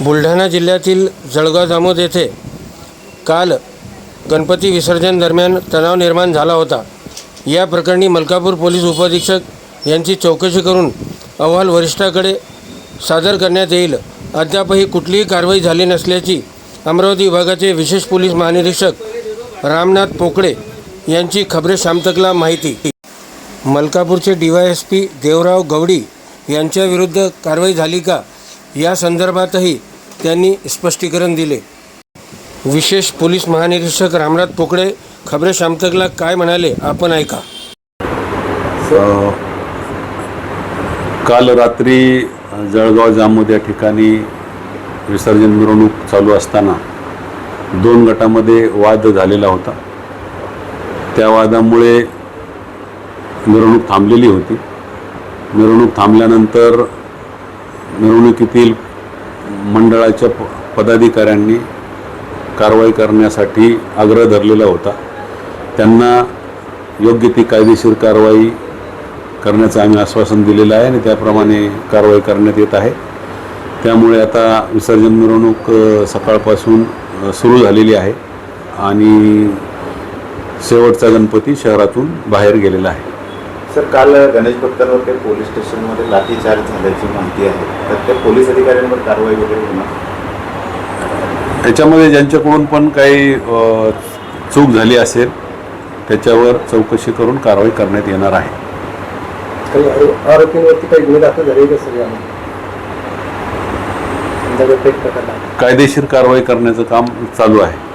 बुलढाणा जिल्ह्यातील जळगाव जामोद येथे काल गणपती विसर्जन दरम्यान तणाव निर्माण झाला होता. या प्रकरणी मलकापूर पोलीस उपअधीक्षक यांची चौकशी करून अहवाल वरिष्ठाकडे सादर करण्यात येईल. अद्यापही कुठलीही कारवाई झाली नसल्याची अमरावती विभागाचे विशेष पोलीस महानिरीक्षक रामनाथ पोकळे यांची खबरे शामतकला माहिती. मलकापूरचे D Y S P Devrao Gawadi यांच्याविरुद्ध कारवाई झाली का? या संदर्भातही त्यांनी स्पष्टीकरण दिले. विशेष पोलीस महानिरीक्षक रामनाथ पोकळे खबरे शामतकला काय म्हणाले आपण ऐका. काल रात्री जळगाव जामोद या ठिकाणी विसर्जन मिरवणूक चालू असताना दोन गटामध्ये वाद झालेला होता. त्या वादामुळे मिरवणूक थांबलेली होती. मिरवणूक थांबल्यानंतर मिरवणुकीतील मंडळाच्या प पदाधिकाऱ्यांनी कारवाई करण्यासाठी आग्रह धरलेला होता. त्यांना योग्य ती कायदेशीर कारवाई करण्याचं आम्ही आश्वासन दिलेलं आहे आणि त्याप्रमाणे कारवाई करण्यात येत आहे. त्यामुळे आता विसर्जन मिरवणूक सकाळपासून सुरू झालेली आहे आणि शेवटचा गणपती शहरातून बाहेर गेलेला आहे. सर काल गणेश भक्तांवर काही पोलीस स्टेशनमध्ये लाठीचार्ज झाल्याची माहिती आहे. तर त्या पोलीस अधिकाऱ्यांवर कारवाई वगैरे होणार? याच्यामध्ये ज्यांच्याकडून पण काही चूक झाली असेल त्याच्यावर चौकशी करून कारवाई करण्यात येणार आहे. काही आरो- आरोपींवरती काही गुन्हे दाखल झाले का कायदेशीर कारवाई करण्याचं काम चालू आहे.